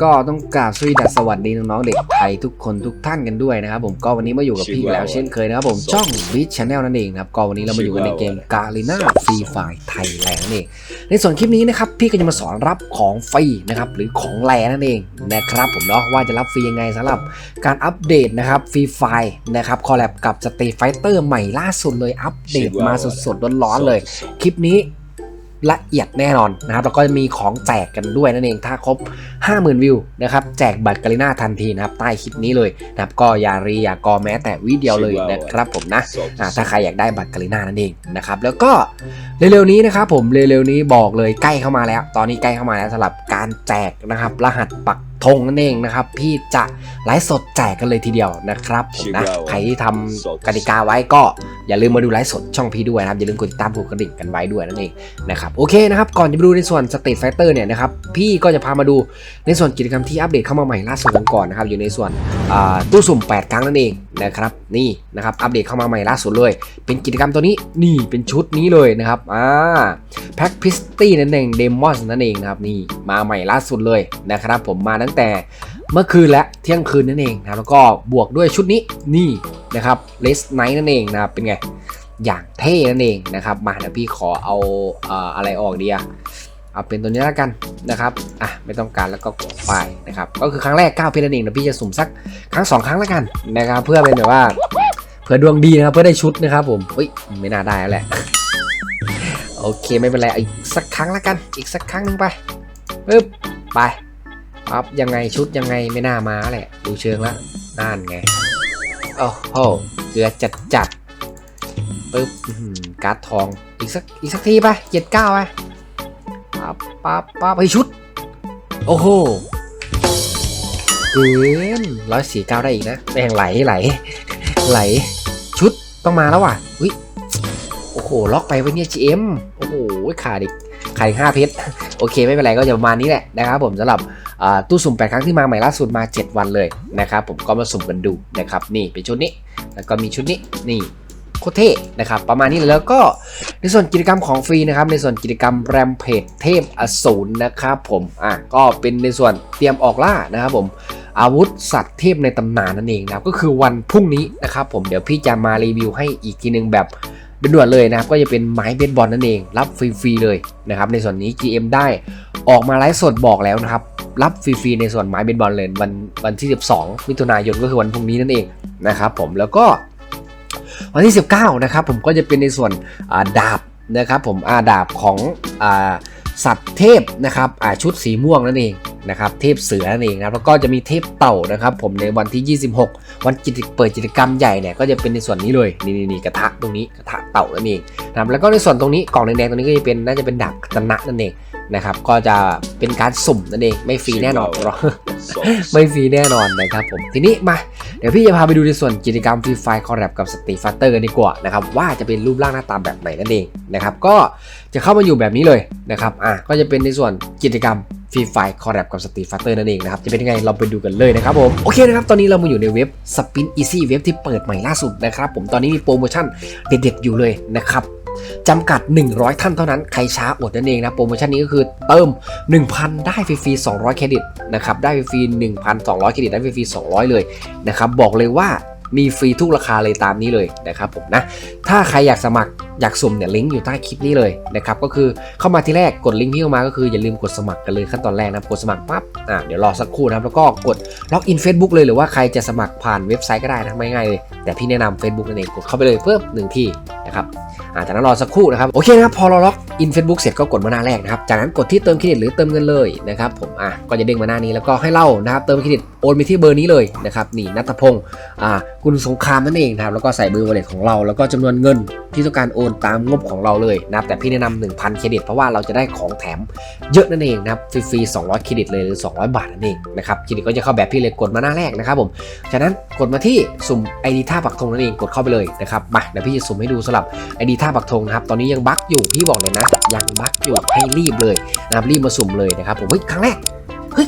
ก็ต้องกราบสวีดัสสวัสดีน้องๆเด็กไทยทุกคนทุกท่านกันด้วยนะครับผมก็วันนี้มาอยู่กับพี่อีกแล้วเช่นเคยนะครับผมช่องวิชชาแนลนั่นเองนะครับก็วันนี้เรามาอยู่กันในเกมกาลิน่าฟรีไฟไทยแลนด์นั่นเองในส่วนคลิปนี้นะครับพี่ก็จะมาสอนรับของฟรีนะครับหรือของแลนั่นเองนะครับผมเนาะว่าจะรับฟรียังไงสำหรับการอัปเดตนะครับฟรีไฟนะครับคอลแลบกับสตรีไฟเตอร์ใหม่ล่าสุดเลยอัปเดตมาสดๆร้อนๆเลย คลิปนี้ ละเอียดแน่นอนนะครับแล้วก็มีของแจกกันด้วยนั่นเองถ้าครบ 50,000 วิวนะครับแจกบัตรกาลิน่าทันทีนะครับใต้คลิปนี้เลยนะครับก็อย่ารีอย่ากอแม้แต่วิเดียวเลยนะครับผมนะถ้าใครอยากได้บัตรกาลิน่านั่นเองนะครับแล้วก็เร็วๆนี้นะครับผมเร็วๆนี้บอกเลยใกล้เข้ามาแล้ว ตอนนี้ใกล้เข้ามาแล้วสำหรับการแจกนะครับรหัสปัก ธงนั่นเองนะครับพี่จะไลฟ์สดแจกกันเลยทีเดียวนะครับผมนะใครที่ทำกติกาไว้ก็อย่าลืมมาดูไลฟ์สดช่องพี่ด้วยนะครับ อย่าลืมกดติดตามกดกระดิ่งกันไว้ด้วยนั่นเองนะครับโอเคนะครับ ก่อนจะไปดูในส่วนสเต t ไฟเตอร์เนี่ยนะครับพี่ก็จะพามาดูในส่วนกิจกรรมที่อัปเดตเข้ามาใหม่ล่าสุดกันก่อนนะครับอยู่ในส่วนอ่าตู้สุ่ม 8 ครั้งนั่นเองนะครับนี่นะครับอัปเดตเข้ามาใหม่ล่าสุดเลย เป็นกิจกรรมตัวนี้นี่เป็นชุดนี้เลยนะครับอ่าแพ็กพิสตี้นั่นเองเดมอนนั่นเองนะครับนี่มาใหม่ล่าสุดเลยนะครับผมมาตั้งแต่เมื่อคืนและเที่ยงคืนนั่นเองนะแล้วก็บวกด้วยชุดนี้นี่นะครับเลสไนท์นั่นเองนะเป็นไง อย่างเท่นั่นเองนะครับ มาเดี๋ยวพี่ขอเอาเอออะไรออกดีอะเอาเป็นตัวนี้แล้วกันนะครับอะไม่ต้องการแล้วก็กดไปนะครับก็คือครั้งแรก9เพชรนั่นเองเดี๋ยวพี่จะสุ่มสักครั้ง 2 ครั้งแล้วกันนะครับเพื่อเป็นแบบว่าเผื่อดวงดีนะครับเพื่อได้ชุดนะครับผมเฮ้ยไม่น่าได้แล้วแหละโอเคไม่เป็นไรอีกสักครั้งแล้วกัน อีกสักครั้งหนึ่งไปปึ๊บไป ปั๊บยังไงชุดยังไงไม่น่ามาแหละ ดูเชิงล้วนั่นไง โอ้โหเกลือจัดจัดปึ๊บการ์ดทองอีกสักอีกสักทีไปเจ็ดเก้าไปปั๊บปั๊บปั๊บไปชุด โอ้โหเกินร้อยสี่เก้าได้อีกนะแม่งไหลไหล ไหล ชุดต้องมาแล้วว่ะวิโอ้โห ล็อกไปไว้เนี่ย GM โอ้โหขาดอีกขาดอีกห้าเพชร โอเค ไม่เป็นไรก็จะประมาณนี้แหละนะครับผมสำหรับตู้สุ่มแปดครั้งที่มาใหม่ล่าสุดมา 7 วันเลยนะครับผมก็มาสุ่มกันดูนะครับนี่เป็นชุดนี้แล้วก็มีชุดนี้นี่โคเท่นะครับประมาณนี้เลยแล้วก็ในส่วนกิจกรรมของฟรีนะครับในส่วนกิจกรรมแรมเพจเทพอสูรนะครับผมอะก็เป็นในส่วนเตรียมออกล่านะครับผมอาวุธสัตว์เทพในตำนานนั่นเองนะครับก็คือวันพรุ่งนี้นะครับผมเดี๋ยวพี่จะมารีวิวให้อีกทีหนึงแบบด่วนๆเลยนะครับก็จะเป็นไม้เบสบอลนั่นเองรับฟรีๆเลยนะครับในส่วนนี้ GM ได้ ออกมาไลฟ์สดบอกแล้วนะครับ รับฟรีๆในส่วนไม้เบสบอลเลยวันวันที่ 12 มิถุนายนก็คือวันพรุ่งนี้นั่นเองนะครับผมแล้วก็วันที่ 19 นะครับผมก็จะเป็นในส่วนาดาบนะครับผมอาดาบของอสัตว์เทพนะครับชุดสีม่วงนั่นเองนะครับเทพเสือนั่นเองนะแล้วก็จะมีเทพเต่านะครับผมในวันที่ 26 วันกิจเปิดกิจกรรมใหญ่เนี่ยก็จะเป็นในส่วนนี้เลยนี่นี่นี่กระทะตรงนี้กระทะเต่านั่นเองนะครับแล้วก็ในส่วนตรงนี้กล่องแดงๆตรงนี้ก็จะเป็นน่าจะเป็นดาบตนะนั่นเอง นะครับ ก็จะเป็นการสุ่มนั่นเองไม่ฟรีแน่นอนหรอกไม่ฟรีแน่นอนนะครับผมทีนี้มาเดี๋ยวพี่จะพาไปดูในส่วนกิจกรรมฟรีไฟคอร์แรบกับสตรีฟัตเตอร์กันดีกว่านะครับว่าจะเป็นรูปร่างหน้าตาแบบไหนนั่นเองนะครับก็จะเข้ามาอยู่แบบนี้เลยนะครับอะก็จะเป็นในส่วนกิจกรรมฟรีไฟคอร์แรบกับสตรีฟัตเตอร์นั่นเองนะครับจะเป็นยังไงเราไปดูกันเลยนะครับผมโอเคนะครับตอนนี้เรามาอยู่ในเว็บ Spin Easy เว็บที่เปิดใหม่ล่าสุดนะครับผมตอนนี้มีโปรโมชั่นเด็ดๆอยู่เลยนะครับ จำกัด 100 ท่านเท่านั้น ใครช้าอดนั่นเองนะ โปรโมชั่นนี้ก็คือเติม 1,000 ได้ฟรีๆ200 เครดิตนะครับ ได้ฟรี1,200 เครดิต ได้ฟรีๆ200 เลยนะครับ บอกเลยว่ามีฟรีทุกราคาเลยตามนี้เลยนะครับผมนะ ถ้าใครอยากสมัครอยากสุ่มเนี่ยลิงก์อยู่ใต้คลิปนี้เลยนะครับ ก็คือเข้ามาที่แรกกดลิงก์ที่เข้ามาก็คืออย่าลืมกดสมัครกันเลยขั้นตอนแรกนะกดสมัครปั๊บอ่าเดี๋ยวรอสักครู่นะครับแล้วก็กดล็อกอิน Facebook เลยหรือว่าใครจะสมัครผ่านเว็บไซต์ก็ได้นะไม่ง่ายเลยแต่พี่แนะนำ Facebook นั่นเองกดเข้าไปเลยเพิ่มหนึ่งที่นะครับ อ่าจากนั้นรอสักครู่นะครับ โอเคนะครับ พอเราล็อก อิน Facebook เสร็จก็กดมาหน้าแรกนะครับ จากนั้นกดที่เติมเครดิตหรือเติมเงินเลยนะครับผมอะก็จะเด้งมาหน้านี้แล้วก็ให้เล่านะครับเติมเครดิตโอนไปที่เบอร์นี้เลยนะครับนี่นัทพงศ์อ่าคุณสงครามนั่นเองนะครับแล้วก็ใส่เบอร์วอลเล็ตของเรา แล้วก็จำนวนเงินที่ต้องการโอนตามงบของเราเลยนะครับแต่พี่แนะนำ1,000 เครดิต เพราะว่าเราจะได้ของแถมเยอะนั่นเองนะครับฟรีๆ200 เครดิตเลยหรือ 200 บาทนั่นเองนะครับเครดิตก็จะเข้าแบบพี่เลยกดมาหน้าแรกนะครับผมจากนั้นกดมาที่สุ่ม ID ท่าปักธงนั่นเองกดเข้าไปเลยนะครับมาเดี๋ยวพี่จะสุ่มให้ดูสำหรับ ID ท่าปักธงนะครับตอนนี้ยังบั๊กอยู่พี่บอกเลยนะยังบั๊กอยู่ให้รีบเลยนะครับรีบมาสุ่มเลยนะครับผมเฮ้ยครั้งแรกเฮ้ย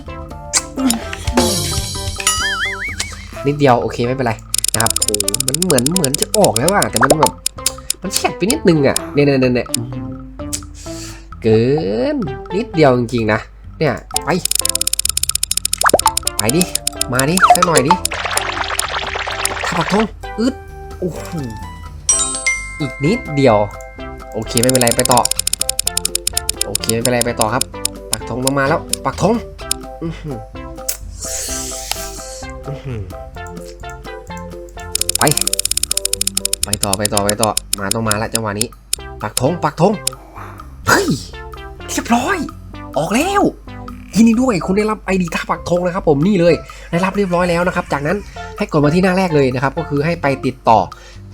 นิดเดียวโอเคไม่เป็นไรนะครับโอ้มันเหมือนเหมือนจะออกแล้วอะแต่มันแบบมันแฉกไปนิดนึงอะเนี่ยเนี่ยเนี่ยเนี่ยเกินนิดเดียวจริงๆนะเนี่ยไปไปดิมาดิสักหน่อยดิถ้าปักธงอึดโอ้โหอีกนิดเดียว โอเคไม่เป็นไรไปต่อ ไม่เป็นไรไปต่อครับ ปักธงต้องมาแล้ว ปักธงไป ไปต่อไปต่อไปต่อ มาต้องมาแล้วจังหวะนี้ ปักธงปักธงเฮ้ยเรียบร้อย ออกแล้วยินดีด้วยคุณได้รับไอดีท่าปักธงนะครับผมนี่เลยได้รับเรียบร้อยแล้วนะครับ จากนั้นให้กดมาที่หน้าแรกเลยนะครับ ก็คือให้ไปติดต่อ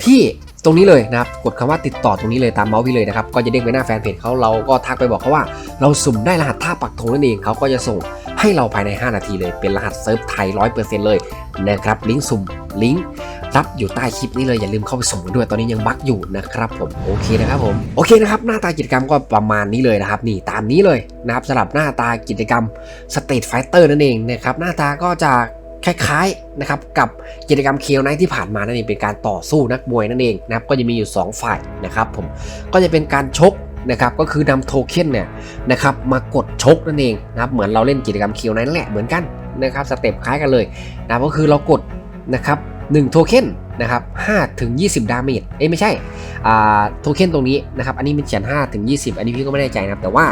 ที่ ตรงนี้เลยนะครับกดคำว่าติดต่อตรงนี้เลยตามเมาส์พี่เลยนะครับก็จะเด้งไปหน้าแฟนเพจเขาเราก็ทักไปบอกเขาว่า เราสุ่มได้รหัสท่าปักธงนั่นเองเขาก็จะส่งให้เราภายใน 5 นาทีเลยเป็นรหัสเซิร์ฟไทย100%เลยนะครับลิงก์สุ่มลิงก์รับอยู่ใต้คลิปนี้เลยอย่าลืมเข้าไปส่งด้วยตอนนี้ยังบั๊กอยู่นะครับผมโอเคนะครับผมโอเคนะครับหน้าตากิจกรรมก็ประมาณนี้เลยนะครับนี่ตามนี้เลยนะครับสำหรับหน้าตากิจกรรมสเต t ไฟเตอร์นั่นเองนะครับหน้าตาก็จะ คล้ายๆนะครับกับกิจกรรมเคียวไนที่ผ่านมานั่นเองเป็นการต่อสู้นักมวยนั่นเองนะครับก็จะมีอยู่ 2 ฝ่ายนะครับผมก็จะเป็นการชกนะครับก็คือนำโทเค็นเนี่ยนะครับมากดชกนั่นเองนะครับเหมือนเราเล่นกิจกรรมเคียวไนนั่นแหละเหมือนกันนะครับสเต็ปคล้ายกันเลยนะก็คือเรากดนะครับ1โทเค็นนะครับ5ถึง 20 ดาเมจ เอ้ยไม่ใช่อ่าโทเค็นตรงนี้นะครับ อันนี้มันเขียน5ถึง 20 อันนี้พี่ก็ไม่แน่ใจนะครับ แต่ว่า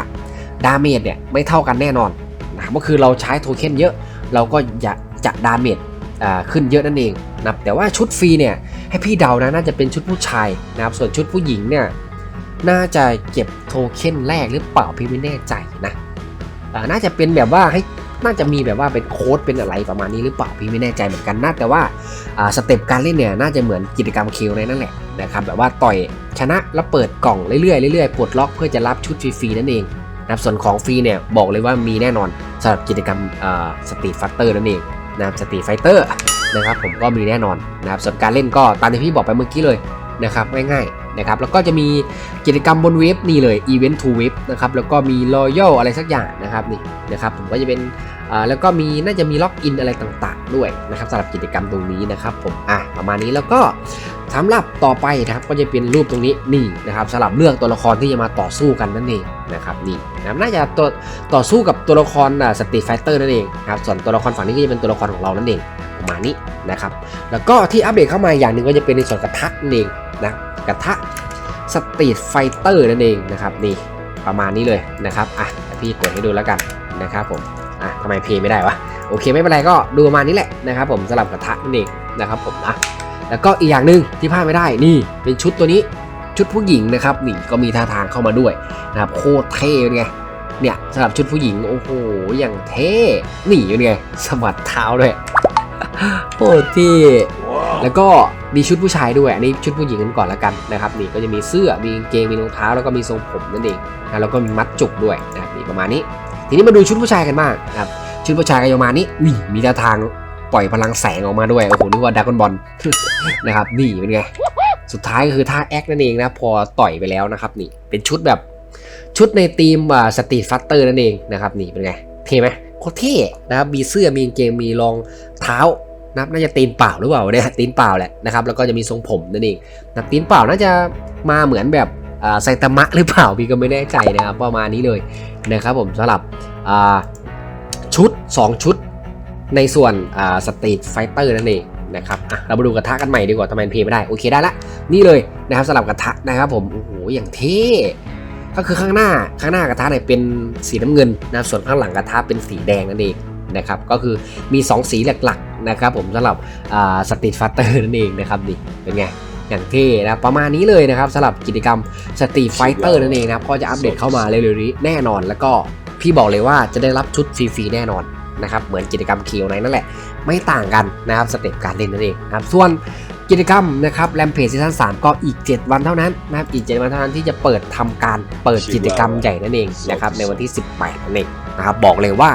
ดาเมจเนี่ยไม่เท่ากันแน่นอนนะครับก็คือเราใช้โทเค็นเยอะ เราก็จะ จะดาเมจขึ้นเยอะนั่นเองนะแต่ว่าชุดฟรีเนี่ยให้พี่เดานะน่าจะเป็นชุดผู้ชายนะครับส่วนชุดผู้หญิงเนี่ยน่าจะเก็บโทเค็นแรกหรือเปล่าพี่ไม่แน่ใจนะน่าจะเป็นแบบว่าให้น่าจะมีแบบว่าเป็นโค้ดเป็นอะไรประมาณนี้หรือเปล่าพี่ไม่แน่ใจเหมือนกันนะแต่ว่าสเต็ปการเล่นเนี่ยน่าจะเหมือนกิจกรรมคิวในนั่นแหละนะครับแบบว่าต่อยชนะแล้วเปิดกล่องเรื่อยๆเรื่อยๆปลดล็อกเพื่อจะรับชุดฟรีๆนั่นเองนะส่วนของฟรีเนี่ยบอกเลยว่ามีแน่นอนสำหรับกิจกรรมสตรีทฟัตเตอร์นั่นเอง นะครับสตรีไฟเตอร์นะครับผมก็มีแน่นอนนะครับส่วนการเล่นก็ตามที่พี่บอกไปเมื่อกี้เลยนะครับง่ายๆนะครับแล้วก็จะมีกิจกรรมบนเว็บนี่เลย Event to Web นะครับแล้วก็มี Royal อะไรสักอย่างนะครับนี่นะครับผมก็จะเป็น แล้วก็มีน่าจะมีล็อกอินอะไรต่างๆ ด้วยนะครับสำหรับกิจกรรมตรงนี้นะครับผมอะประมาณนี้แล้วก็สำหรับต่อไปนะครับก็จะเป็นรูปตรงนี้นี่นะครับสำหรับเลือกตัวละครที่จะมาต่อสู้กันนั่นเองนะครับนี่นะครับน่าจะตัวต่อสู้กับตัวละครสตรีทไฟเตอร์นั่นเองครับส่วนตัวละครฝั่งนี้ก็จะเป็นตัวละครของเรานั่นเองประมาณนี้นะครับแล้วก็ที่อัปเดตเข้ามาอย่างหนึ่งก็จะเป็นในส่วนกระทะนั่นเองนะกระทะสตรีทไฟเตอร์นั่นเองนะครับนี่ประมาณนี้เลยนะครับอะพี่เปิดให้ดูแล้วกันนะครับผม อะทำไมเพย์ไม่ได้วะโอเคไม่เป็นไรก็ดูประมาณนี้แหละนะครับผมสลับกระทะนั่นเองนะครับผมนะแล้วก็อีกอย่างหนึ่งที่พลาดไม่ได้นี่เป็นชุดตัวนี้ชุดผู้หญิงนะครับนี่ก็มีท่าทางเข้ามาด้วยนะครับโคตรเท่เป็นไงเนี่ยสำหรับชุดผู้หญิงโอ้โหอย่างเท่นี่เป็นไงสะบัดเท้าด้วยโอ้ที่แล้วก็มีชุดผู้ชายด้วยอันนี้ชุดผู้หญิงกันก่อนละกันนะครับนี่ก็จะมีเสื้อมีกางเกงมีรองเท้าแล้วก็มีทรงผมนั่นเองนะแล้วก็มีมัดจุกด้วยนะครับนี่ประมาณนี้ ทีนี้มาดูชุดผู้ชายกันบ้างนะครับชุดผู้ชายก็ประมาณนี้นี่มีท่าทางปล่อยพลังแสงออกมาด้วยโอ้โหนึกว่าดักกอนบอลนะครับนี่เป็นไงสุดท้ายก็คือท่าแอคนั่นเองนะพอต่อยไปแล้วนะครับนี่เป็นชุดแบบชุดในทีมอ่าสตรีทฟัตเตอร์นั่นเองนะครับนี่เป็นไงเท่ไหมโคตรเท่นะครับมีเสื้อมีกางเกงมีรองเท้านะครับน่าจะตีนเปล่าหรือเปล่าเนี่ยตีนเปล่าแหละนะครับแล้วก็จะมีทรงผมนั่นเองนะตีนเปล่าน่าจะมาเหมือนแบบอ่า ไซตามะหรือเปล่าพี่ก็ไม่แน่ใจนะครับประมาณนี้เลยนะครับผมสำหรับชุด 2 ชุดในส่วนสตรีทไฟเตอร์นั่นเองนะครับเรามาดูกระทะกันใหม่ดีกว่าทำไมเพย์ไม่ได้ โอเคได้ละ นี่เลยนะครับสำหรับกระทะนะครับผมโอ้โหอย่างเท่ก็คือข้างหน้าข้างหน้ากระทะเนี่ยเป็นสีน้ำเงินนะส่วนข้างหลังกระทะเป็นสีแดงนั่นเองนะครับก็คือมี 2 สีหลักๆนะครับผมสำหรับสตรีทไฟเตอร์นั่นเองนะครับนี่เป็นไง อย่างเท่นะ ประมาณนี้เลยนะครับสำหรับกิจกรรมสตรีไฟเตอร์นั่นเองนะครับก็จะอัปเดตเข้ามาเร็วๆนี้แน่นอน แล้วก็พี่บอกเลยว่าจะได้รับชุดฟรีๆแน่นอนนะครับเหมือนกิจกรรมคิวไนนั่นแหละ ไม่ต่างกันนะครับสเต็ปการเล่นนั่นเองนะครับส่วนกิจกรรมนะครับแรมเพจซีซั่น3ก็อีก 7 วันเท่านั้นนะครับอีก 7 วันเท่านั้นที่จะเปิดทำการเปิดกิจกรรมใหญ่นั่นเองนะครับในวันที่ 18นั่นเองนะครับบอกเลยว่า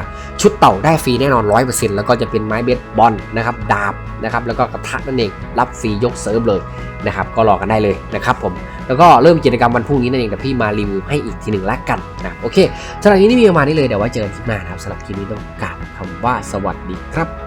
ชุดเต่าได้ฟรีแน่นอน 100%แล้วก็จะเป็นไม้เบสบอลนะครับดาบนะครับแล้วก็กระทะนั่นเองรับฟรียกเซิร์ฟเลยนะครับก็รอกันได้เลยนะครับผมแล้วก็เริ่มกิจกรรมวันพรุ่งนี้นั่นเองแต่พี่มารีวิวให้อีกทีหนึ่งละกันนะโอเคสำหรับนี้นี่มีประมาณนี้เลยเดี๋ยวไว่าเจอกันคลิปหน้านะครับสำหรับคลิปนี้ต้องกราบคำว่าสวัสดีครับ